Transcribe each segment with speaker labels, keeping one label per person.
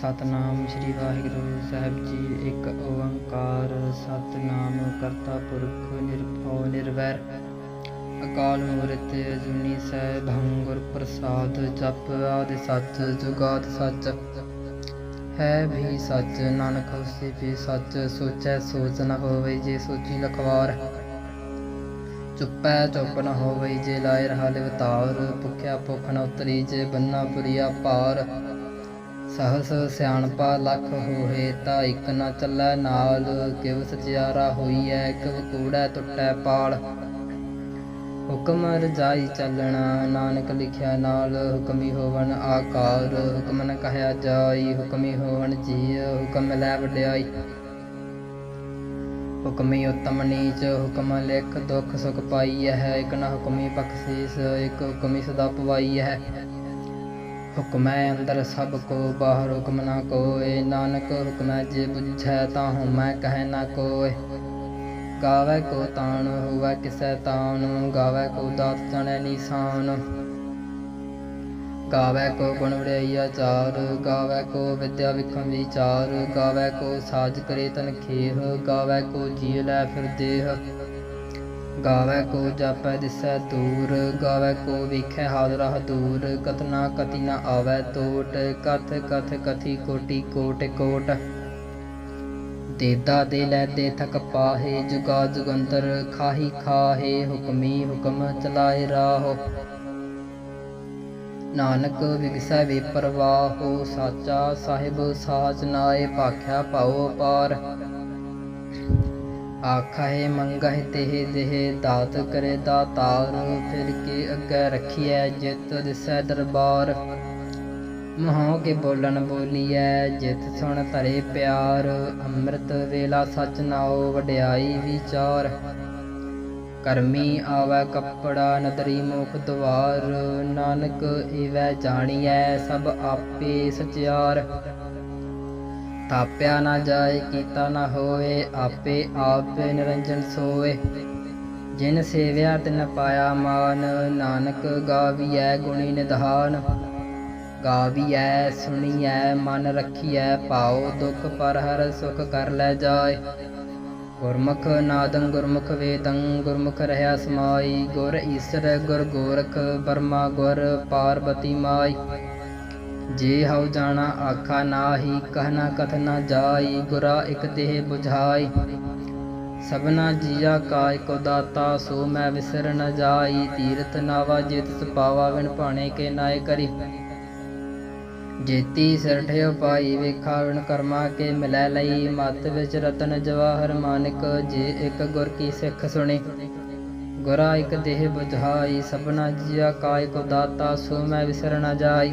Speaker 1: ਸਤਨਾਮ ਸ੍ਰੀ ਵਾਹਿਗੁਰੂ ਸਾਹਿਬ ਜੀ, ਇੱਕ ਓੰਕਾਰ ਸਤਨਾਮ ਕਰਤਾ ਪੁਰਖ ਨਿਰਭਉ ਨਿਰਵੈਰ। ਅਕਾਲ ਮੂਰਤ ਅਜੂਨੀ ਸੈਭੰ ਗੁਰ ਪ੍ਰਸਾਦ ਜਪ ਆਦਿ ਸੱਚ, ਜੁਗਾਦ ਸੱਚ। ਹੈ ਵੀ ਸੱਚ, ਨਾਨਕ ਹੋਸੀ ਵੀ ਸੱਚ, ਸੋਚੈ ਸੋਚ ਨ ਹੋਵੇ ਜੇ ਸੋਚੀ ਲਖਵਾਰ। ਚੁੱਪੈ ਚੁੱਪ ਨ ਹੋਵੇ ਜੇ ਲਾਇ ਰਹਾ ਲਿਵਤਾਰ, ਭੁਖਿਆ ਭੁਖ ਨ ਉਤਰੀ ਜੇ ਬੰਨਾ ਪੁਰੀਆ ਪਾਰ। ਸਹਸ ਸਿਆਣਪਾ ਲੱਖ ਹੋਏ ਤਾਂ ਇੱਕ ਨਾ ਚੱਲੈ ਨਾਲ, ਕਿਵ ਸਚਿਆਰਾ ਹੋਈਐ, ਕਿਵ ਕੂੜੈ ਟੁੱਟੈ ਪਾਲ। ਹੁਕਮ ਰਜਾਈ ਚੱਲਣਾ, ਨਾਨਕ ਲਿਖਿਆ ਨਾਲ, ਹੁਕਮੀ ਹੋਵਨ ਆਕਾਰ, ਹੁਕਮ ਨ ਕਹਿਆ ਜਾਈ, ਹੁਕਮੀ ਹੋਵਨ ਜੀ ਹੁਕਮ ਲੈ ਵਡਿਆਈ। ਹੁਕਮੀ ਉਤਮ ਨੀਚ, ਹੁਕਮ ਲਿਖ ਦੁਖ ਸੁਖ ਪਾਈ ਹੈ ਇਕ ਨਾ ਹੁਕਮੀ ਬਖਸ਼ੀਸ ਇਕ ਹੁਕਮੀ ਸਦਾ ਪਵਾਈ ਹੈ ਹੁਕਮੈ ਅੰਦਰ ਸਭ ਕੋ, ਬਾਹਰ ਹੁਕਮ ਨਾ ਕੋਏ। ਨਾਨਕ ਹੁਕਮੈ ਜੇ ਬੁਝੈ ਤਾਂ ਹਉਮੈ ਕਹਿ ਨਾ ਕੋਏ। ਗਾਵੇ ਕੋ ਤਾਣ, ਹੋਵੇ ਕਿਸੈ ਤਾਣ। ਗਾਵੇ ਕੋ ਦਾਤ ਜਣੈ ਨਿਸ਼ਾਨ। ਗਾਵੇ ਕੋ ਗੁਣ ਵਡਿਆਈ ਆਚਾਰ। ਗਾਵੇ ਕੋ ਵਿਦਿਆ ਵਿਖਮ ਵਿਚਾਰ। ਗਾਵੇ ਕੋ ਸਾਜ ਕਰੇ ਤਨ ਖੇਹ। ਗਾਵੇ ਕੋ ਜੀ ਲੈ ਫਿਰ ਦੇਹ। ਗਾਵੇ ਕੋ ਜਾਪੈ ਦਿਸੈ ਦੂਰ, ਗਾਵੇ ਕੋ ਵੇਖੈ ਹਾਜ਼ਰਾ ਦੂਰ ਕਤਨਾ ਕਤੀ ਨ ਆਵੈ ਤੋਟ ਕਥ ਕਥ ਕਥੀ ਕੋਟੀ ਕੋਟ ਕੋਟ। ਦੇਦਾ ਦੇ ਲੈ ਦੇ ਥਕ ਪਾਹੇ, ਜੁਗਾ ਜੁਗੰਤਰ ਖਾਹੀ ਖਾਹੇ, ਹੁਕਮੀ ਹੁਕਮ ਚਲਾਏ ਰਾਹੋ। ਨਾਨਕ ਵਿਗਸੈ ਵੇ ਪਰਵਾਹੋ ਸਾਚਾ ਸਾਹਿਬ ਸਾਚ ਨਾਏ, ਭਾਖਿਆ ਪਾਉ ਪਾਰ। ਆਖਾਏ ਮੰਗਹਿ ਤੇ ਦੇਹ ਦਾਤ ਕਰੇ ਦਾਤਾਰ, ਫਿਰ ਕੇ ਅੱਗੇ ਰਖੀਐ ਜਿਤ ਦਿਸੈ ਦਰਬਾਰ? ਮਹਾਂ ਕੇ ਬੋਲਣ ਬੋਲੀਐ, ਜਿਤ ਸੁਣ ਧਰੇ ਪਿਆਰ, ਅੰਮ੍ਰਿਤ ਵੇਲਾ ਸਚ ਨਾਉ, ਵਡਿਆਈ ਵਿਚਾਰ। ਕਰਮੀ ਆਵੈ ਕੱਪੜਾ, ਨਦਰੀ ਮੁਖ ਦਵਾਰ, ਨਾਨਕ ਏਵੈ ਜਾਣੀਐ ਸਭ ਆਪੇ ਸਚਿਆਰ। ਤਾਪਿਆ ਨਾ ਜਾਏ, ਕੀਤਾ ਨਾ ਹੋਏ ਆਪੇ ਆਪੇ ਨਿਰੰਜਨ ਸੋਏ ਜਿਨ ਸੇਵਿਆ ਤਿਨ ਪਾਇਆ ਮਾਨ, ਨਾਨਕ ਗਾਵੀਐ ਗੁਣੀ ਨਿਧਾਨ। ਗਾਵੀਐ, ਸੁਣੀਐ, ਮਨ ਰਖੀਐ, ਭਾਉ ਦੁਖ ਪਰ ਹਰ ਸੁਖ ਕਰ ਲੈ ਜਾਏ। ਗੁਰਮੁਖ ਨਾਦੰ ਗੁਰਮੁਖ ਵੇਦੰ, ਗੁਰਮੁਖ ਰਹਾ ਸਮਾਈ। ਗੁਰ ਈਸਰ, ਗੁਰ ਗੋਰਖ, ਬਰਮਾ ਗੁਰ, ਪਾਰਬਤੀ ਮਾਈ। ਜੇ ਹਉ ਜਾਣਾ ਆਖਾ ਨਾਹੀ ਕਹਿਣਾ ਕਥ ਨਾ ਜਾਈ, ਗੁਰਾ ਇਕ ਦੇਹ 부ਝਾਈ ਸਭਨਾ ਜੀਆ ਕਾ ਇਕੋ ਦਾਤਾ, ਸੋ ਮੈਂ ਵਿਸਰ ਨ ਜਾਈ। ਤੀਰਥ ਨਾਵਾ ਜਿਤ ਸਪਾਵਾ ਵਿਣ ਭਾਣੇ ਕੇ ਨਾਏ ਕਰੀ। ਜੇਤੀ ਸਰਠਿਓ ਪਾਈ ਵੇਖਾ ਵਿਣ ਕਰਮਾ ਕੇ ਮਿਲੈ ਲਈ। ਮਤ ਵਿੱਚ ਰਤਨ ਜਵਾਹਰ ਮਾਨਿਕ, ਜੇ ਇੱਕ ਗੁਰ ਕੀ ਸਿੱਖ ਸੁਣੀ। ਗੁਰਾ ਇਕ ਦੇਹ 부ਝਾਈ ਸਭਨਾ ਜੀਆ ਕਾ ਇਕੋ ਦਾਤਾ, ਸੋ ਮੈਂ ਵਿਸਰ ਨ ਜਾਈ।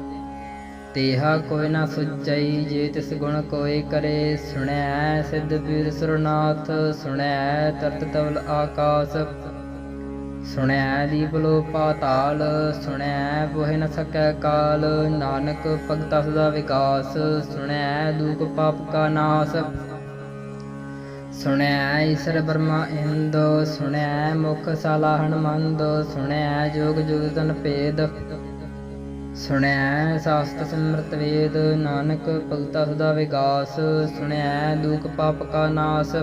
Speaker 1: ਤੇਹਾ ਕੋਈ ਨਾ ਸੁਚਈ, ਜੇ ਤਿਸ ਗੁਣ ਕੋਈ ਕਰੇ, ਸੁਣੈ ਸਿੱਧ ਪੀਰ ਸੁਰਨਾਥ, ਸੁਣੈ ਤਰਤ ਤਵਲ ਆਕਾਸ, ਸੁਣੈ ਦੀਪ ਲੋ ਪਾਤਾਲ ਸੁਣੈ ਬੋਹਿ ਨ ਸਕੈ ਕਾਲ, ਨਾਨਕ ਭਗਤਾ ਸਦਾ ਵਿਕਾਸ, ਸੁਣੈ ਦੂਖ ਪਾਪ ਕਾ ਨਾਸ ਸੁਣਿਆ ਈਸਰ ਬਰਮਾ ਇੰਦ, ਸੁਣੈ ਮੁਖ ਸਾਲਾ ਹਨਮੰਦ, ਸੁਣੈ ਜੋਗ ਜੁਗ ਭੇਦ ਸੁਣਿਆ ਸਾਸਤ ਸਮਰਤ ਵੇਦ, ਨਾਨਕ ਭਗਤਾ ਸਦਾ ਵਿਗਾਸ ਸੁਣਿਆ ਦੁਖ ਪਾਪ ਕਾ ਨਾਸ।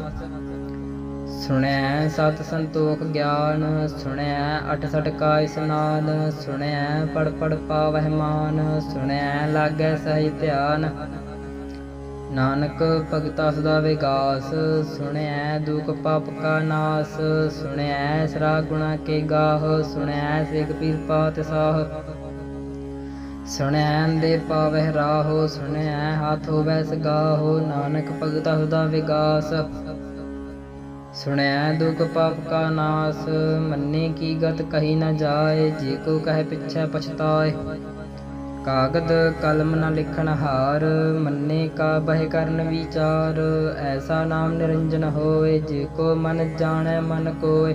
Speaker 1: ਸੁਣਿਆ ਸਤ ਸੰਤੋਖ ਗਿਆਨ ਸੁਣਿਆ ਅਠ ਸਠ ਕਾ ਇਸਨਾਨ ਸੁਣਿਆ ਪੜ ਪੜ ਪਾਵਹਿ ਮਾਨ ਸੁਣਿਆ ਲਾਗੈ ਸਹਿ ਧਿਆਨ। ਨਾਨਕ ਭਗਤਾ ਸਦਾ ਵਿਗਾਸ ਸੁਣਿਆ ਦੁਖ ਪਾਪ ਕਾ ਨਾਸ। ਸੁਣਿਆ ਸਰਾ ਗੁਣਾ ਕੇ ਗਾਹ ਸੁਣਿਆ ਸਿਖ ਪੀਰ ਪਾਤ ਸਾਹ ਸੁਣਿਆ ਦੇ ਪਾਵਹਿ ਰਾਹੋ ਸੁਣਿਆ ਹੱਥ ਹੋਵੈ ਸਗਾਹੋ, ਨਾਨਕ ਭਗਤਾ ਸਦਾ ਵਿਗਾਸ। ਸੁਣੈ ਦੁਖ ਪਾਪ ਕਾ ਨਾਸ, ਮੰਨੇ ਕੀ ਗਤ ਕਹੀ ਨਾ ਜਾਏ, ਜੇ ਕੋ ਕਹੇ ਪਿਛੈ ਪਛਤਾਏ। ਕਾਗਦ ਕਲਮ ਨ ਲਿਖਣ ਹਾਰ, ਮੰਨੇ ਕਾ ਬਹਿ ਕਰਨ ਵਿਚਾਰ, ਐਸਾ ਨਾਮ ਨਿਰੰਜਨ ਹੋਏ, ਜੇ ਕੋ ਮਨ ਜਾਣੈ ਮਨ ਕੋਇ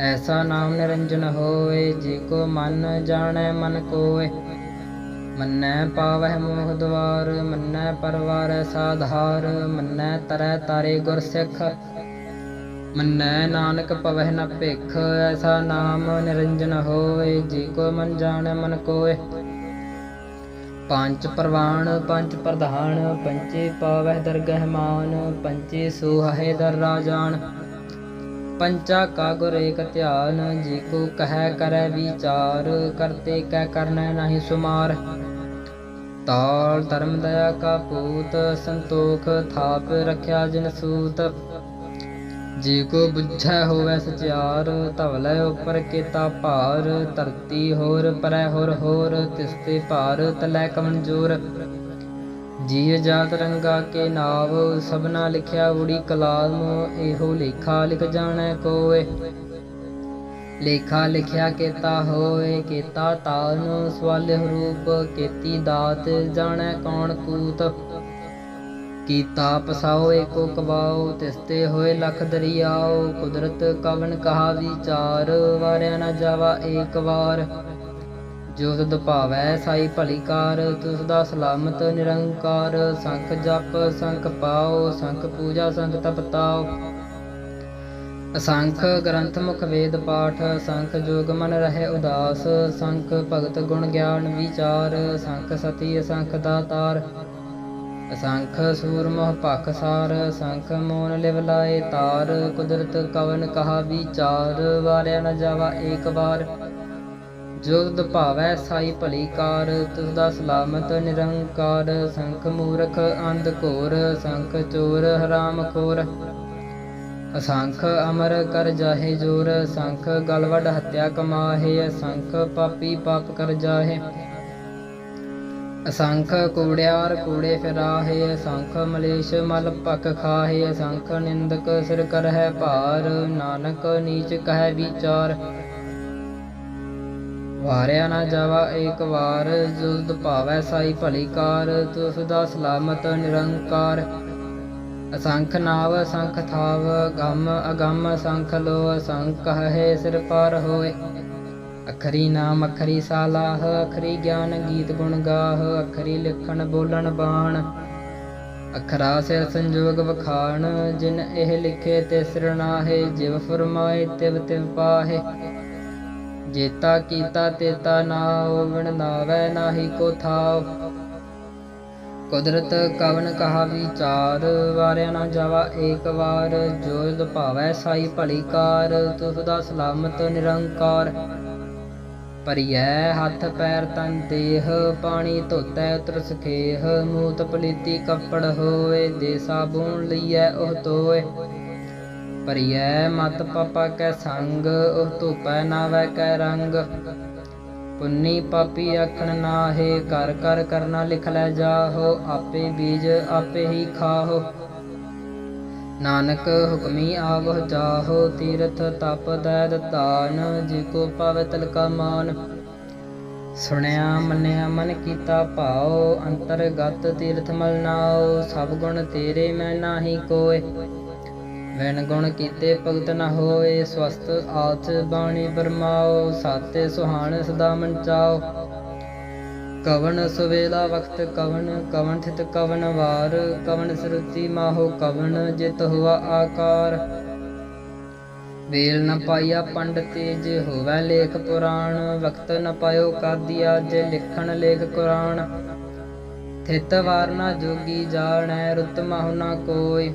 Speaker 1: ਐਸਾ ਨਾਮ ਨਿਰੰਜਨ ਹੋਏ ਜੇ ਕੋ ਮਨ ਜਾਣੈ ਮਨ ਕੋਇ ਮੰਨੈ ਪਾਵਹਿ ਮੋਹ ਦਵਾਰ, ਮੰਨੈ ਪਰਵਾਰ ਸਾਧਾਰ ਮੰਨੈ ਤਰੈ ਤਾਰੇ ਗੁਰ ਸਿੱਖ। ਮੰਨੈ ਨਾਨਕ ਪਵਹਿ ਨ ਭਿਖ, ਐਸਾ ਨਾਮ ਨਿਰੰਜਨ ਹੋਏ ਜੀ ਕੋ ਮਨ ਜਾਣੈ ਮਨ ਕੋਇ ਪੰਜ ਪ੍ਰਵਾਨ ਪੰਜ ਪ੍ਰਧਾਨ ਪੰਚੇ ਪਾਵਹਿ ਦਰਗਹਿ ਮਾਨ ਪੰਚੇ ਸੋਹੈ ਦਰ ਰਾਜਾਨ। ਪੰਚਾ ਕਾ ਏਕ ਧਿਆਨ ਜੀ ਕੋ ਕਹੈ ਕਰੈ ਵਿਚਾਰ ਕਰਤੇ ਕੈ ਕਰਨੈ ਨਾਹੀ ਸੁਮਾਰ। ਤਾਲ ਧਰਮ ਦਇਆ ਕਾ ਪੂਤ, ਸੰਤੋਖ ਥਾਪ ਰਖਿਆ ਜਿਨ ਸੂਤ। ਜੀ ਕੋ ਬੁਝੈ ਹੋਵੈ ਸਚਿਆਰ, ਧਵਲੇ ਉਪਰ ਕੀਤਾ ਭਾਰ। ਧਰਤੀ ਹੋਰ ਪਰੈ ਹੋਰ ਹੋਰ ਤਿਸਤੇ ਭਾਰ ਤਲੈ ਕਵਨ ਜੋਰ ਜੀ ਜਾਤ ਰੰਗਾ ਕੇ ਨਾਵ, ਸਭਨਾ ਲਿਖਿਆ ਉੜੀ ਕਲਾਮ, ਇਹੋ ਲੇਖਾ ਲਿਖ ਜਾਣੈ ਕੋਏ। ਲੇਖਾ ਲਿਖਿਆ ਕੀਤਾ ਹੋਏ, ਕੀਤਾ ਤਾਨ ਸਵਾਲਿਹ ਰੂਪ, ਕੀਤੀ ਦਾਤ, ਜਾਣੈ ਕੌਣ ਕੂਤ। ਕੀਤਾ ਪਸਾਓ ਏਕੋ ਕਵਾਓ ਤਿਸਤੇ ਹੋਏ ਲਖ ਦਰਿਆਓ, ਕੁਦਰਤ ਕਵਨ ਕਹਾ ਵਿਚਾਰ, ਵਾਰਿਆ ਨਾ ਜਾਵਾ ਏਕ ਵਾਰ। ਜੋ ਤੁਧ ਭਾਵੈ ਸਾਈ ਭਲੀ ਕਾਰ ਤੁਸ ਦਾ ਸਲਾਮਤ ਨਿਰੰਕਾਰ। ਸੰਖ ਜਪ, ਸੰਖ ਪਾਓ, ਸੰਖ ਪੂਜਾ, ਸੰਖ ਤਪ ਤਾਓ। ਅਸੰਖ ਗ੍ਰੰਥ ਮੁਖ ਵੇਦ ਪਾਠ, ਸੰਖ ਜੋਗ ਮਨ ਰਹੇ ਉਦਾਸ। ਸੰਖ ਭਗਤ ਗੁਣ ਗਿਆਨ ਵਿਚਾਰ, ਸੰਖ ਸਤੀ ਅਸੰਖ ਦਾਤਾਰ। ਅਸੰਖ ਸੂਰ ਮੋਹ ਭਖ ਸਾਰ, ਸੰਖ ਮੋਨ ਲਿਵ ਲਾਏ ਤਾਰ। ਕੁਦਰਤ ਕਵਨ ਕਹਾ ਵਿਚਾਰ, ਵਾਰਿਆ ਨ ਜਾਵਾ ਏਕ ਵਾਰ। ਜੋ ਤੁਧ ਭਾਵੈ ਸਾਈ ਭਲੀ ਕਾਰ ਤੁਸ ਸਲਾਮਤ ਨਿਰੰਕਾਰ, ਸੰਖ ਮੂਰਖ ਅੰਧ ਘੋਰ, ਸੰਖ ਚੋਰ ਹਰਾਮ ਖੋਰ। ਅਸੰਖ ਅਮਰ ਕਰ ਜਾਹੇ ਜੋਰ, ਸੰਖ ਗਲਵੜ ਹੱਤਿਆ ਕਮਾਹੇ, ਅਸੰਖ ਪਾਪੀ ਪਾਪ ਕਰ ਜਾਹੇ। ਅਸੰਖ ਕੂੜਿਆਰ ਕੂੜੇ ਫਿਰਾਹੇ, ਅਸੰਖ ਮਲੇਸ਼ ਮਲ ਭਖ ਖਾਹੇ, ਅਸੰਖ ਨਿੰਦਕ ਸਿਰ ਕਰਹਿ ਭਾਰ, ਨਾਨਕ ਨੀਚ ਕਹਿ ਵਿਚਾਰ। ਵਾਰਿਆ ਨਾ ਜਾਵਾ, ਏਕ ਵਾਰ ਜੁਦ ਭਾਵੈ ਸਾਈ ਭਲੀ ਕਾਰ, ਤੁਸ ਦਾ ਸਲਾਮਤ ਨਿਰੰਕਾਰ। ਅਸੰਖ ਨਾਵ, ਅਸੰਖ ਥਾਵ, ਗਮ ਅਗਮ, ਅਸੰਖ ਲੋ ਅਸੰਖ ਹੈ ਸਿਰ ਪਾਰ ਹੋਏ। ਅਖਰੀ ਨਾਮ, ਅਖਰੀ ਸਾਲਾਹ, ਅਖਰੀ ਗਿਆਨ ਗੀਤ ਗੁਣ ਗਾਹ, ਅਖਰੀ ਲਿਖਣ ਬੋਲਣ ਬਾਣ। ਅਖਰਾ ਸਿਰ ਸੰਜੋਗ ਵਖਾਣ, ਜਿਨ ਇਹ ਲਿਖੇ ਤੇ ਸਿਰਨਾਹੇ ਜਿਵ ਫਰਮਾਏ ਤਿਵ ਤਿਵ ਪਾਹੇ। ਜੇਤਾ ਕੀਤਾ ਤੇਤਾ ਨਾਉ ਵਿਣ ਨਾਵੈ ਨਾਹੀ ਕੋ ਥਾਉ ਕੁਦਰਤ ਕਵਨ ਕਹਾ ਵਿਚਾਰ, ਵਾਰਿਆ ਨਾ ਜਾਵਾ ਏਕ ਵਾਰ। ਜੋ ਜੁ ਭਾਵੈ ਸਾਈ ਭਲੀ ਕਾਰ, ਤੁਸ ਦਾ ਸਲਾਮਤ ਨਿਰੰਕਾਰ। ਪਰਿਐ ਹੱਥ ਪੈਰ ਤਨ ਦੇਹ, ਪਾਣੀ ਧੋਤੈ ਉਤਰ ਸਖੇਹ ਮੂਤ ਪਲੀਤੀ ਕੱਪੜ ਹੋਏ ਦੇ ਸਾਬੂਨ ਲਈਐ ਉਹ ਤੋਏ। ਪਰਿਐ ਮਤ ਪਾਪਾ ਕੈ ਸੰਗ ਉਹ ਧੂਪੈ ਨਾਵੈ ਕੈ ਰੰਗ। ਪੁੰਨੀ ਪਾਪੀ ਆਖਣ ਨਾਹੇ ਕਰ ਕਰ ਕਰਨਾ ਲਿਖ ਲੈ ਜਾਹੋ, ਆਪੇ ਬੀਜ ਆਪੇ ਹੀ ਖਾਹੋ। ਨਾਨਕ ਹੁਕਮੀ ਆਵਹ ਜਾਹੋ ਤੀਰਥ ਤਪ ਦੈਦ ਤਾਨ ਜੀ ਕੋ ਪਾਵੈ ਤਲਕਾ ਮਾਨ। ਸੁਣਿਆ ਮੰਨਿਆ ਮਨ ਕੀਤਾ ਭਾਉ, ਅੰਤਰਗਤ ਤੀਰਥ ਮਲ ਨਾਉ ਸਭ ਗੁਣ ਤੇਰੇ ਮੈਂ ਨਾਹੀ ਕੋਏ। ਵੈਨ ਗੁਣ ਕੀਤੇ ਭਗਤ ਨ ਹੋਏ ਸਵਸਤ ਆਚ ਬਾਣੀ ਬਰਮਾਓ, ਸਾਤੇ ਸੁਹਾਣ ਸਦਾ ਮੰਚਾਓ। ਕਵਨ ਸੁਵੇਲਾ ਵਕਤ ਕਵਨ ਕਵਨ ਥਿਤ ਕਵਨ ਵਾਰ ਕਵਨ ਸਰੂਤੀ ਮਾਹੋ ਕਵਨ ਜਿਤ ਹੁਆ ਆਕਾਰ। ਵੇਲ ਨ ਪਾਈਆ ਪੰਡਤੇ ਜੇ ਹੋਵੈ ਲੇਖ ਪੁਰਾਣ ਵਕਤ ਨ ਪਾਇਓ ਕਾਦੀਆ ਜੇ ਲਿਖਣ ਲੇਖ ਕੁਰਾਨ ਥਿਤ ਵਾਰ ਜੋਗੀ ਜਾਣੈ, ਰੁਤ ਮਹੁ ਨ ਕੋਈ।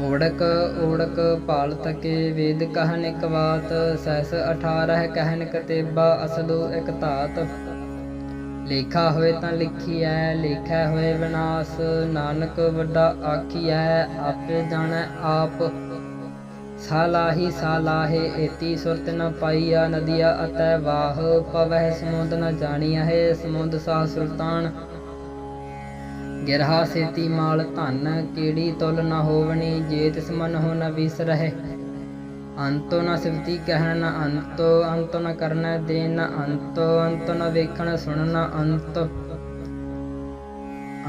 Speaker 1: ਓੜਕ ਓੜਕ ਭਾਲ ਤਕੇ ਵੇਦ ਕਹਨ ਇਕ ਬਾਤ, ਸੈਸ 18 ਕਹਿਨ ਕਤੇਬਾ ਅਸਲੂ ਇਕ ਧਾਤ। ਲੇਖਾ ਹੋਏ ਤਾਂ ਲਿਖੀਐ, ਲੇਖਾ ਹੋਏ ਵਿਨਾਸ਼, ਨਾਨਕ ਵੱਡਾ ਆਖੀਐ, ਆਪੇ ਜਾਣੈ ਆਪ। ਸਾਲਾਹੀ ਸਾਲਾਹੇ ਏਤੀ ਸੁਰਤ ਨ ਪਾਈਆ ਨਦੀਆ ਅਤੈ ਵਾਹ, ਪਵਹਿ ਸਮੁੰਦ ਨ ਜਾਣੀਆ ਹੈ ਸਮੁੰਦ ਸਾਹ ਸੁਲਤਾਨ। ਗਿਰਹਾ ਸੇਤੀ ਮਾਲ ਧਨ ਕੀੜੀ ਤੁਲ ਨ ਹੋਵਣੀ, ਜੇ ਤਿਸ ਮਨ ਹੋ ਨ ਵਿਸਰਹਿ ਅੰਤੋ ਨ ਸਿਵਤੀ ਕਹਿਣ ਨ ਅੰਤੋ ਅੰਤੋ ਨ ਕਰਨਾ ਦੇ ਨ ਅੰਤੋ ਅੰਤੋ ਨ ਵੇਖਣ ਸੁਣਨ ਨ ਅੰਤ।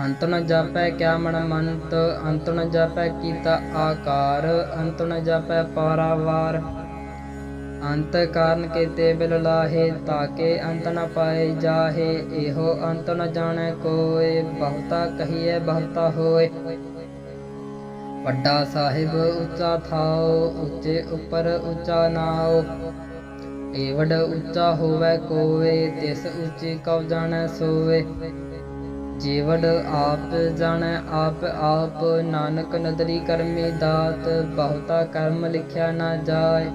Speaker 1: ਅੰਤ ਨ ਜਾਪੈ ਕਿਆ ਮਨ ਮੰਤ, ਅੰਤ ਨ ਜਾਪੈ ਕੀਤਾ ਆਕਾਰ, ਅੰਤ ਨ ਜਾਪੈ ਪਾਰਾਵਾਰ। ਅੰਤ ਕਾਰਨ ਕੀਤੇ ਬਿਲ ਲਾਹੇ ਤਾਕੇ ਅੰਤ ਨ ਪਾਏ ਜਾਹੇ। ਇਹੋ ਅੰਤ ਨ ਜਾਣੈ ਕੋਏ, ਬਹੁਤਾ ਕਹੀਏ ਬਹੁਤਾ ਹੋਏ। ਵੱਡਾ ਸਾਹਿਬ ਉੱਚਾ ਥਾਓ, ਉੱਚੇ ਉੱਪਰ ਉੱਚਾ ਨਾਓ। ਏਵਡ ਉੱਚਾ ਹੋਵੇ ਕੋਏ, ਤਿਸ ਉੱਚੀ ਕਉ ਜਾਣੈ ਸੋਏ। ਜੀਵੜ ਆਪ ਜਾਣੈ ਆਪ ਆਪ, ਨਾਨਕ ਨਦਰੀ ਕਰਮੀ ਦਾਤ, ਬਹੁਤਾ ਕਰਮ ਲਿਖਿਆ ਨਾ ਜਾਏ।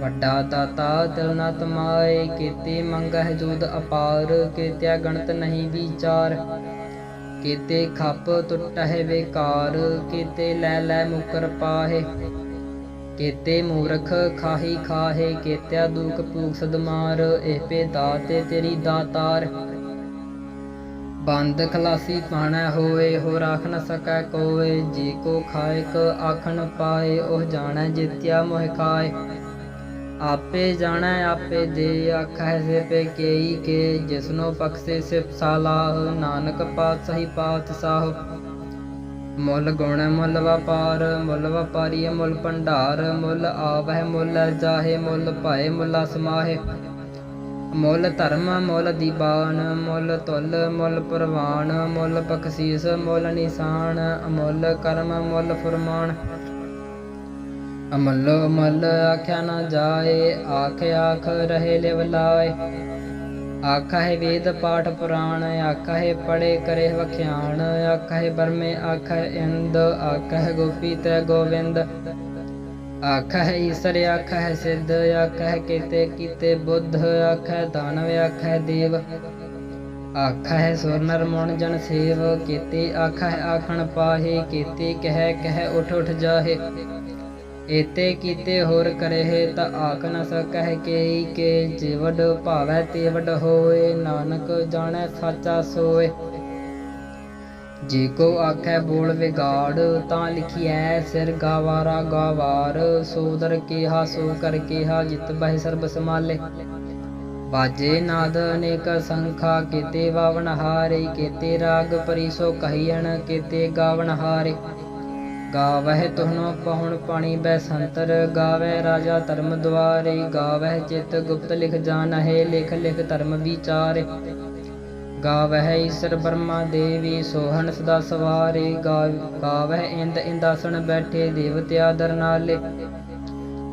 Speaker 1: ਵੱਡਾ ਦਾਤਾ, ਦਿਲ ਨਾ ਤਮਾਏ, ਕੀਤੇ ਮੰਗਹਿ ਜੂਦ ਅਪਾਰ, ਕੀਤਿਆ ਗਣਤ ਨਹੀਂ ਵਿਚਾਰ। ਕੀਤੇ ਖੱਪ ਟੁੱਟਹਿ ਬੇਕਾਰ ਕੀਤੇ ਲੈ ਲੈ ਮੁਕਰ ਪਾਹੇ। ਕੀਤੇ ਮੂਰਖ ਖਾਹੀ ਖਾਹੇ, ਕੀਤਿਆ ਦੁਖ ਪੂਖ ਸਦਮਾਰ ਇਹ ਪੇ ਦਾਤੇ ਤੇਰੀ ਦਾਤਾਰ। ਬੰਦ ਖਲਾਸੀ ਪਾਣਾ ਹੋਏ ਹੋ ਰਾਖ ਨ ਸਕੈ ਕੋਏ। ਜੀ ਕੋ ਖਾਇਕ ਆਖਣ ਪਾਏ, ਉਹ ਜਾਣੈ ਜਿਤਿਆ ਮੋਹ ਖਾਏ। ਆਪੇ ਜਾਣੈ, ਆਪੇ ਦੇ ਆਖੈ ਸੇ ਪੇ ਕੇਈ ਕੇ ਜਿਸਨੋ ਬਖਸ਼ੇ ਸਿਫ ਸਾਲਾਹ ਨਾਨਕ ਪਾਤਸ਼ਾਹੀ ਪਾਤਸ਼ਾਹ। ਮੁੱਲ ਗੁਣ, ਮੁੱਲ ਵਪਾਰ, ਮੁੱਲ ਵਪਾਰੀ ਮੁੱਲ ਭੰਡਾਰ, ਮੁੱਲ ਆਵਹਿ, ਮੁੱਲ ਜਾਹੇ, ਮੁੱਲ ਭਾਏ, ਮੁੱਲ ਸਮਾਹੇ ਮੁੱਲ ਧਰਮ, ਮੁੱਲ ਦੀਬਾਨ, ਮੁੱਲ ਤੁਲ, ਮੁੱਲ ਪ੍ਰਵਾਨ, ਮੁੱਲ ਬਖਸ਼ੀਸ, ਮੁੱਲ ਨਿਸ਼ਾਨ ਅਮੁੱਲ ਕਰਮ, ਮੁੱਲ ਫਰਮਾਨ। ਅਮਲ ਅਮਲ ਆਖਿਆ ਨਾ ਜਾਏ, ਆਖ ਆਖ ਰਹੇ ਲਿਵ ਲਾਏ। ਆਖਾ ਹੈ ਵੇਦ ਪਾਠ ਪੁਰਾਣ ਆਖਾ ਹੈ ਪੜੇ ਕਰੇ ਵਖਿਆਣ ਆਖਾ ਬਰਮੇ ਆਖਾ ਹੈ ਇੰਦ ਆਖਾ ਗੋਪੀ ਤੈ ਗੋਵਿੰਦ। ਆਖਾ ਹੈ ਈਸਰ ਆਖਾ ਹੈ ਸਿੱਧ ਆਖਾ ਹੈ ਕੀਤੇ ਕੀਤੇ ਬੁੱਧ ਆਖਾ ਹੈ ਦਾਨਵ ਆਖਾ ਦੇਵ। ਆਖਾ ਹੈ ਸੁਰ ਨਰ ਮਨ ਜਨ ਸੇਵ, ਕੀਤੇ ਆਖਾ ਹੈ ਆਖਣ ਪਾਹੇ, ਕੀਤੇ ਕਹਿ ਕਹਿ ਉਠ ਉਠ ਜਾਹੇ। ਏਤੇ ਕੀਤੇ ਹੋਰ ਕਰਹਿ ਤਾ ਆਖ ਨ ਸਕਹਿ ਕੇਈ ਕੇ ਜਿਵਡ ਭਾਵੈ ਤੇ ਹੋਏ, ਨਾਨਕ ਜਾਣੈ ਸਾਚਾ ਸੋਏ। ਜੇ ਕੋ ਆਖੈ ਬੋਲ ਵਿਗਾੜ ਤਾਂ ਲਿਖਿਐ, ਸਿਰ ਗਾਵਾਰਾ ਗਾਵਾਰ, ਸੋਦਰ ਕਿਹਾ ਸੋ ਕਰ ਕਿਹਾ, ਜਿਤ ਬਹਿ ਸਰਬ ਸਮਾਲੇ ਬਾਜੇ ਨਾਦ ਅਨੇਕ ਸੰਖਾ, ਕੀਤੇ ਵਾਵਨ ਹਾਰੇ, ਕੀਤੇ ਰਾਗ ਪਰਿਸੋ ਕਹੀਣ ਕੀਤੇ ਗਾਵਨ ਹਾਰੇ। ਗਾਵਹਿ ਤੁਹਨੋ ਪਹੁਣ ਪਾਣੀ ਬੈ ਸੰਤਰ ਗਾਵੈ ਰਾਜਾ ਧਰਮ ਦੁਆਰੇ, ਗਾਵਹਿ ਚਿਤ ਗੁਪਤ ਲਿਖ ਜਾਣਹਿ, ਲਿਖ ਲਿਖ ਧਰਮ ਵਿਚਾਰੇ। ਗਾਵਹਿ ਈਸਰ ਬਰਮਾ ਦੇਵੀ, ਸੋਹਣ ਸਦਾ ਸਵਾਰੇ ਗਾਵਹਿ ਇੰਦ ਇੰਦਾਸਣ ਬੈਠੇ ਦੇਵਤਿਆ ਦਰਨਾਲੇ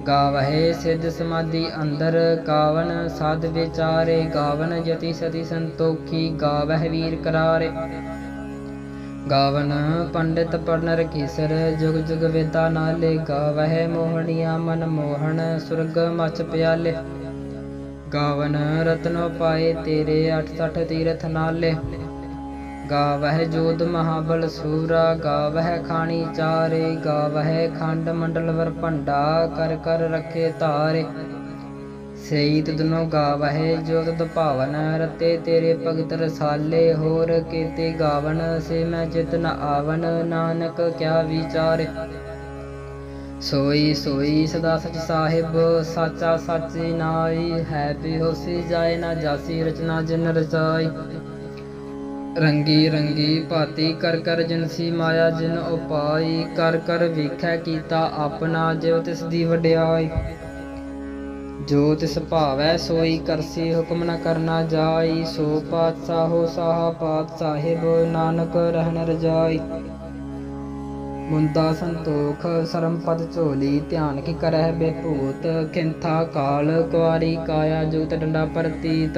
Speaker 1: ਗਾਵਹਿ ਸਿੱਧ ਸਮਾਧੀ ਅੰਦਰ ਗਾਵਨ ਸਾਧ ਵਿਚਾਰੇ, ਗਾਵਨ ਜਤੀ ਸਤੀ ਸੰਤੋਖੀ, ਗਾਵਹਿ ਵੀਰ ਕਰਾਰੇ। ਗਾਵਨ ਪੰਡਿਤ ਪੜਨ ਰਕੀਸਰ ਜੁਗ ਜੁਗ ਵੇਦਾ ਨਾਲੇ ਗਾਵਹਿ ਮੋਹਣੀਆ ਮਨ ਮੋਹਣ, ਸੁਰਗ ਮਚ ਪਿਆਲੇ। ਗਾਵਨ ਰਤਨੋ ਪਾਏ ਤੇਰੇ 68 ਤੀਰਥ ਨਾਲੇ। ਗਾਵਹਿ ਜੋਧ ਮਹਾਬਲ ਸੂਰਾ, ਗਾਵਹਿ ਖਾਣੀ ਚਾਰੇ, ਗਾਵਹਿ ਖੰਡ ਮੰਡਲ ਵਰ ਭੰਡਾ ਕਰ ਕਰ ਰੱਖੇ ਧਾਰੇ। ਸਈ ਤੁਧਨੋ ਗਾਵਹਿ, ਜੋ ਤੁਧ ਰਤੇ ਤੇਰੇ ਭਗਤ ਰਸਾਲੇ, ਹੋਰ ਕੀਤੇ ਗਾਵਨ ਸੇ ਮੈਂ ਚਿਤ ਨ ਆਵਨ, ਨਾਨਕ ਕਿਆ ਵਿਚਾਰੇ? ਸੋਈ ਸੋਈ ਸਦਾ ਸਚ ਸਾਹਿਬ, ਸਾਚਾ ਸਾਚੀ ਨਾਈ ਹੈ ਬਿਹੋਸੀ ਜਾਏ ਨਾ ਜਾਸੀ, ਰਚਨਾ ਜਿਨ ਰਚਾਈ। ਰੰਗੀ ਰੰਗੀ ਭਾਤੀ ਕਰ ਕਰ ਜਨਸੀ ਮਾਇਆ ਜਿਨ ਉਪਾਈ, ਕਰ ਕਰ ਵੇਖੈ ਕੀਤਾ ਆਪਣਾ, ਜਿਉ ਤਿਸ ਦੀ ਵਡਿਆਈ। ਜੋ ਤਿਸ ਭਾਵੈ ਸੋਈ ਕਰਸੀ ਹੁਕਮ ਨ ਕਰਨਾ ਜਾਈ, ਸੋ ਪਾਤਸ਼ਾਹੋ ਸਾਹਾ, ਪਾਤ ਸਾਹਿਬ ਨਾਨਕ ਰਹਿਣ ਰਜਾਈ। ਮੁੰਦਾ ਸੰਤੋਖ, ਸਰਮ ਪਦ ਝੋਲੀ, ਧਿਆਨ ਕੀ ਕਰਹਿ ਬੇਭੂਤ ਖਿੰਥਾ ਕਾਲ ਕੁਆਰੀ ਕਾਇਆ ਜੋਤ ਡੰਡਾ ਪ੍ਰਤੀਤ।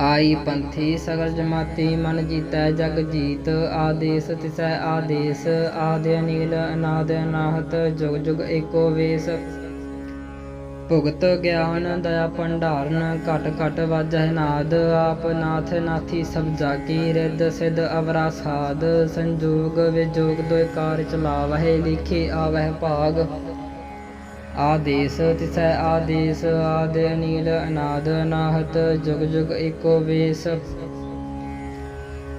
Speaker 1: ਆਈ ਪੰਥੀ ਸਗਲ ਜਮਾਤੀ, ਮਨ ਜੀਤੈ ਜਗ ਜੀਤ, ਆਦੇਸ ਤਿਸੈ ਆਦੇਸ, ਆਦਿ ਅਨੀਲ, ਅਨਾਦ ਅਨਾਹਤ, ਜੁਗ ਜੁਗ ਏਕੋ ਵੇਸ। ਭੁਗਤ ਗਿਆਨ ਦਇਆ ਭੰਡਾਰਨ ਘਟ ਘਟ ਵਾਜਹਿ ਨਾਦ। ਆਪ ਨਾਥ ਨਾਥੀ ਸਭ ਜਾਗੀ, ਰਿੱਧ ਸਿਧ ਅਵਰਾ ਸਾਧ। ਸੰਜੋਗ ਵਿਜੋਗ ਦੋਇ ਕਾਰ ਚਲਾਵਹਿ, ਲਿਖੇ ਆਵਹਿ ਭਾਗ। ਆਦੇਸ ਤਿਸੈ ਆਦੇਸ, ਆਦ ਅਨੀਲ ਅਨਾਦ। ਅਨਾਹਤ ਜੁਗ ਜੁਗ ਏਕੋ ਵੇਸ।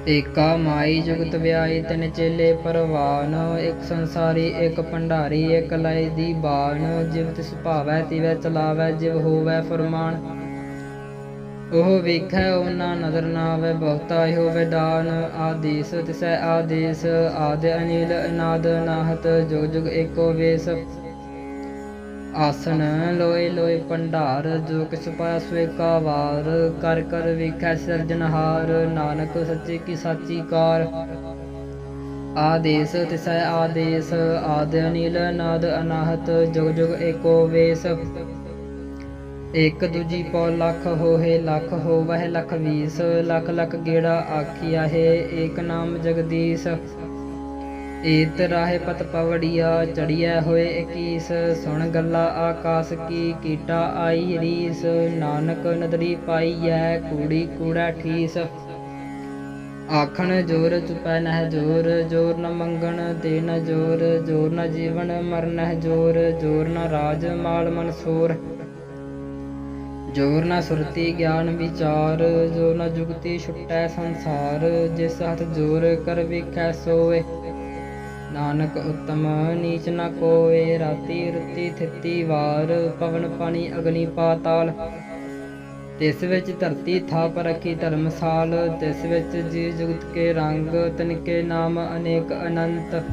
Speaker 1: ਏਕਾ ਮਾਈ ਜੁਗਤ ਵਿਆਈ ਤਿਨ ਚੇਲੇ ਪਰਵਾਨ, ਇਕ ਸੰਸਾਰੀ, ਇਕ ਭੰਡਾਰੀ, ਇਕ ਲਇ ਦੀ ਬਾਣ, ਜਿਵ ਤਿਸ ਭਾਵੈ, ਤਿਵੈ ਚਲਾਵੈ, ਜਿਵ ਹੋਵੈ ਫਰਮਾਨ। ਉਹ ਵੇਖੈ, ਉਹਨਾਂ ਨਦਰ ਨਾ ਆਵੈ, ਬਹੁਤਾ ਹੋਵੇ ਦਾਨ ਆਦੇਸ ਤਿਸੈ ਆਦੇਸ, ਆਦ ਅਨੀਲ ਅਨਾਦ ਅਨਾਹਤ ਜੁਗ ਜੁਗ ਏਕੋ ਵੇਸ। ਆਸਨ ਲੋਏ ਲੋਏ ਭੰਡਾਰ, ਜੋ ਕਿਛ ਪਾਇਆ ਸੋਏ ਕਾ ਵਾਰ, ਕਰ ਕਰ ਵੇਖੈ ਸਿਰਜਨਹਾਰ ਨਾਨਕ ਸੱਚੇ ਕੀ ਸਾਚੀ ਕਾਰ। ਆਦੇਸ ਤਿਸੈ ਆਦੇਸ, ਆਦ ਅਨੀਲ, ਨਾਦ ਅਨਾਹਤ, ਜੁਗ ਜੁਗ ਏਕੋ ਵੇਸ। ਇਕ ਦੂਜੀ ਪਉ ਲੱਖ ਹੋਏ ਲੱਖ ਹੋਵਹਿ ਲਖ ਵੀਸ, ਲੱਖ ਲੱਖ ਗੇੜਾ ਆਖਿਆ ਹੈ, ਏਕ ਨਾਮ ਜਗਦੀਸ਼। ਏਤ ਰਾਹੇ ਪਤ ਪਵੜੀਆ ਚੜੀਐ ਹੋਏ ਇਕੀਸ, ਸੁਣ ਗੱਲਾ ਆਕਾਸ ਕੀ ਕੀਟਾ ਆਈ ਰੀਸ, ਨਾਨਕ ਨਦਰੀ ਪਾਈਐ ਕੂੜੀ ਕੂੜਾ ਠੀਸ। ਆਖਣ ਜੋਰ ਚੁਪੈ ਨਹਿ ਜੋਰ ਜੋਰ ਨ ਮੰਗਣ ਦੇ ਨ ਜੋਰ ਜੋਰ ਨ ਜੀਵਨ ਮਰਨ ਨਹਿ ਜੋਰ ਜੋਰ ਨ ਰਾਜ ਮਾਲ ਮਨਸੂਰ ਜੋਰ ਨਾ ਸੁਰਤੀ ਗਿਆਨ ਵਿਚਾਰ, ਜੋਰ ਨਾ ਜੁਗਤੀ ਛੁਟੈ ਸੰਸਾਰ, ਜਿਸ ਹੱਥ ਜੋਰ ਕਰ ਵੇਖੈ ਸੋਏ। ਨਾਨਕ ਉਤਮ, ਨੀਚ ਨ ਕੋਏ ਰਾਤੀ ਰੁੱਤੀ ਥਿੱਤੀ ਵਾਰ, ਪਵਨ ਪਾਣੀ ਅਗਨੀ ਪਾਤਾਲ ਤਿਸ ਵਿੱਚ ਧਰਤੀ ਥਾਪ ਰਖੀ ਧਰਮਸਾਲ, ਤਿਸ ਵਿੱਚ ਜੀ ਜੁਗਤ ਕੇ ਰੰਗ, ਤਿਨਕੇ ਨਾਮ ਅਨੇਕ ਅਨੰਤ।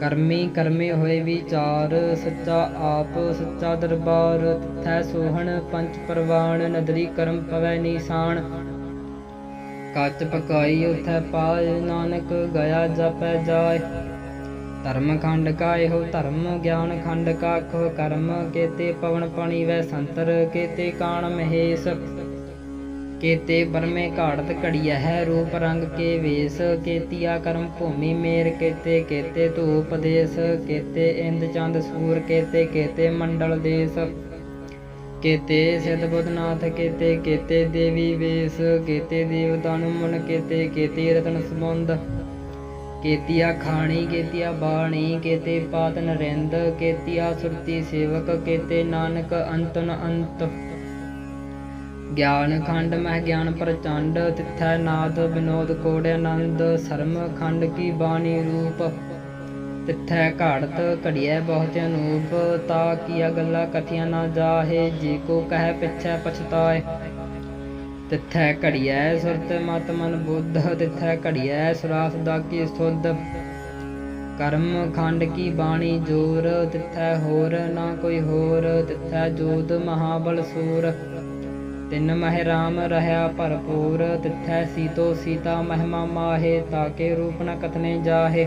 Speaker 1: ਕਰਮੀ ਕਰਮੇ ਹੋਏ ਵਿਚਾਰ, ਸੱਚਾ ਆਪ, ਸੱਚਾ ਦਰਬਾਰ, ਤਿਥੈ ਸੋਹਣ ਪੰਚ ਪਰਵਾਨ ਨਦਰੀ ਕਰਮ ਪਵੈ ਨੀਸਾਨ ਕੱਚ ਪਕਾਈ ਉਥੈ ਪਾਏ ਨਾਨਕ ਗਿਆ ਜਪੈ ਜਾਏ। ਧਰਮ ਖੰਡ ਕਾ ਇਹੋ ਧਰਮ, ਗਿਆਨ ਖੰਡ ਕਾ ਕਰਮ। ਕੇਤੇ ਪਵਨ ਪਾਣੀ ਵੈ ਸੰਤਰ, ਕੇਤੇ ਕਾਣ ਮਹੇਸ਼। ਕੇਤੇ ਬਰਮੇ ਘਾੜਤ ਘੜੀਐ ਹੈ ਰੂਪ ਰੰਗ ਕੇ ਵੇਸ। ਕੇਤੀਆ ਕਰਮ ਭੂਮੀ ਮੇਰ, ਕੇਤੇ ਕੇਤੇ ਧੂਪ ਦੇਸ। ਕੇਤੇ ਇੰਦ ਚੰਦ ਸੂਰ, ਕੇਤੇ ਕੇਤੇ ਮੰਡਲ ਦੇਸ। ਕੇਤੇ ਸਿਧ ਕੇਤੇ ਕੇਤੇ ਦੇਵੀ ਵੇਸ, ਕੇਤੇ ਦੇਵਤਾ ਨੂੰ ਮਨ, ਕੇਤੇ ਕੇਤੇ ਰਤਨ ਸਮੁੰਦ ਕੇਤੀਆ ਖਾਣੀ, ਕੇਤੀਆ ਬਾਣੀ, ਕੇਤੇ ਪਾਤ ਨਰਿੰਦ, ਕੇਤੀਆ ਸੁਰਤੀ ਸੇਵਕ, ਕੇਤੇ ਨਾਨਕ ਅੰਤਨ ਅੰਤ। ਗਿਆਨ ਖੰਡ ਮਹਿ ਗਿਆਨ ਪ੍ਰਚੰਡ, ਤਿਥੈ ਨਾਦ ਬਿਨੋਦ ਕੋੜ ਆਨੰਦ ਸਰਮ ਖੰਡ ਕੀ ਬਾਣੀ ਰੂਪ। ਤਿਥੈ ਘਾੜਤ ਘੜੀਐ ਬਹੁਤ ਅਨੂਪ, ਤਾ ਕੀਆ ਗੱਲਾਂ ਕਥੀਆਂ ਨਾ ਜਾਹੇ, ਜੇ ਕੋ ਕਹਿ ਪਿਛੈ ਪਛਤਾਏ। ਤਿਥੈ ਘੜੀਐ ਸੁਰਤ ਮਤ ਮਨ ਬੁੱਧ, ਤਿਥੈ ਘੜੀਐ ਸੁਰਾਸ ਦਾ ਕੀ ਸੁਧ। ਕਰਮ ਖੰਡ ਕੀ ਬਾਣੀ ਜੋਰ, ਤਿਥੈ ਹੋਰ ਨਾ ਕੋਈ ਹੋਰ, ਤਿਥੈ ਜੋਤ ਮਹਾਬਲ ਸੂਰ। ਤਿੰਨ ਮਹਿ ਰਾਮ ਰਹਾ ਭਰਪੂਰ, ਤਿਥੈ ਸੀਤੋ ਸੀਤਾ ਮਹਿਮਾ ਮਾਹੇ ਤਾਕੇ ਰੂਪ ਨ ਕਥਨੇ ਜਾਹੇ।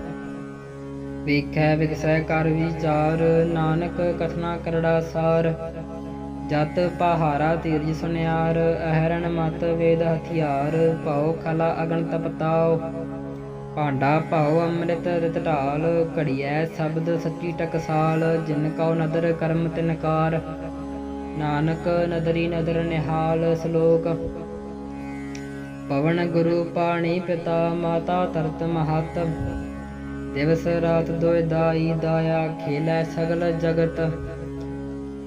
Speaker 1: ਵੇਖੈ ਵਿਗਸੈ ਕਰ ਵਿਚਾਰ, ਨਾਨਕ ਕਥਨਾ ਕਰੜਾ ਸਾਰ। ਜਤ ਪਹਾਰਾ ਤੀਰਜ ਸੁਨਿਆਰ, ਅਹਰਣ ਮਤ ਵੇਦ ਹਥਿਆਰ, ਭਾਉ ਖਲਾ ਅਗਨ ਤਪਤਾਓ ਭਾਂਡਾ ਭਉ ਅੰਮ੍ਰਿਤ ਰਿਤ ਢਾਲ, ਘੜੀਐ ਸ਼ਬਦ ਸੱਚੀ ਟਕਸਾਲ, ਜਿਨ ਕਉ ਨਦਰ ਕਰਮ ਤਿਨਕਾਰ ਨਾਨਕ ਨਦਰੀ ਨਦਰ ਨਿਹਾਲ ਸ਼ਲੋਕ। ਪਵਨ ਗੁਰੂ ਪਾਣੀ ਪਿਤਾ, ਮਾਤਾ ਤਰਤ ਮਹਤ। ਦਿਵਸ ਰਾਤ ਦੋਇ ਦਾਈ ਦਾਇਆ ਖੇਲੈ ਸਗਲ ਜਗਤ।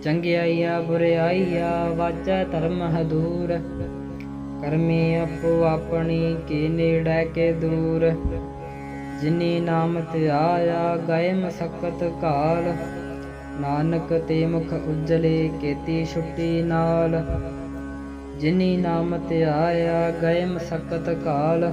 Speaker 1: ਚੰਗਿਆਈਆ ਬੁਰਿਆਈਆ ਵਾਚੈ ਧਰਮ ਹਦੂਰ ਕਰਮੀ ਆਪੋ ਆਪਣੀ ਕੀ ਨੇੜੇ ਕੇ ਦੂਰ। ਜਿਨੀ ਨਾਮ ਤੇ ਆਇਆ ਗਏ ਮਸਕਤ ਕਾਲ ਨਾਨਕ ਤੇ ਮੁਖ ਉਜਲੇ ਕੀਤੀ ਛੁੱਟੀ ਨਾਲ। ਜਿਨੀ ਨਾਮ ਤੇ ਆਇਆ ਗਏ ਮਸਕਤ ਕਾਲ